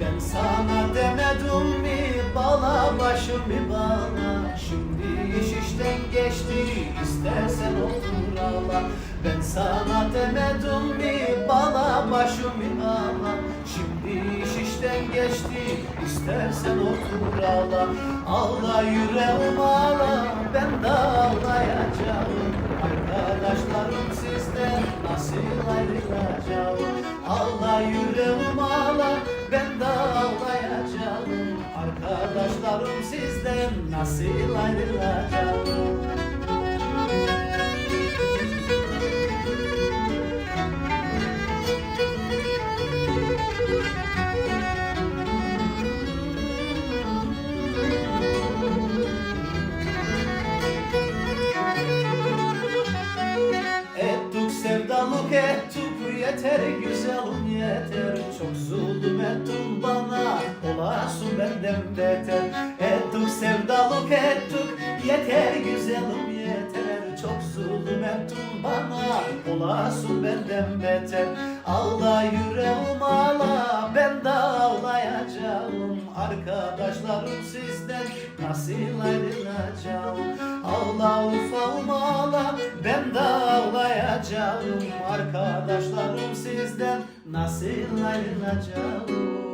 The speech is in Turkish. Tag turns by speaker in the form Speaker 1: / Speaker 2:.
Speaker 1: Ben sana demedim mi bala başım bir bala? Şimdi iş işten geçti istersen otur ala Ben sana demedim mi bala bir bala? İşten geçti. İstersen otur ağla Ağla yüreğim ağla. Ben de ağlayacağım. Arkadaşlarım sizden nasıl ayrılacağım? Ağla yüreğim ağla ben de ağlayacağım. Arkadaşlarım sizden nasıl ayrılacağım yeter güzelim yeter. Çok zulüm ettin bana olasın benden beter. Ettuk sevdalık ettuk yeter güzelim yeter. Çok zulüm ettin bana olasın benden beter. Ağla yüreğim ağla ben de ağlayacağım. Arkadaşlarım sizden nasıl ayrılacağım ben de ağlayacağım Arkadaşlarım sizden nasıl ayrılacağım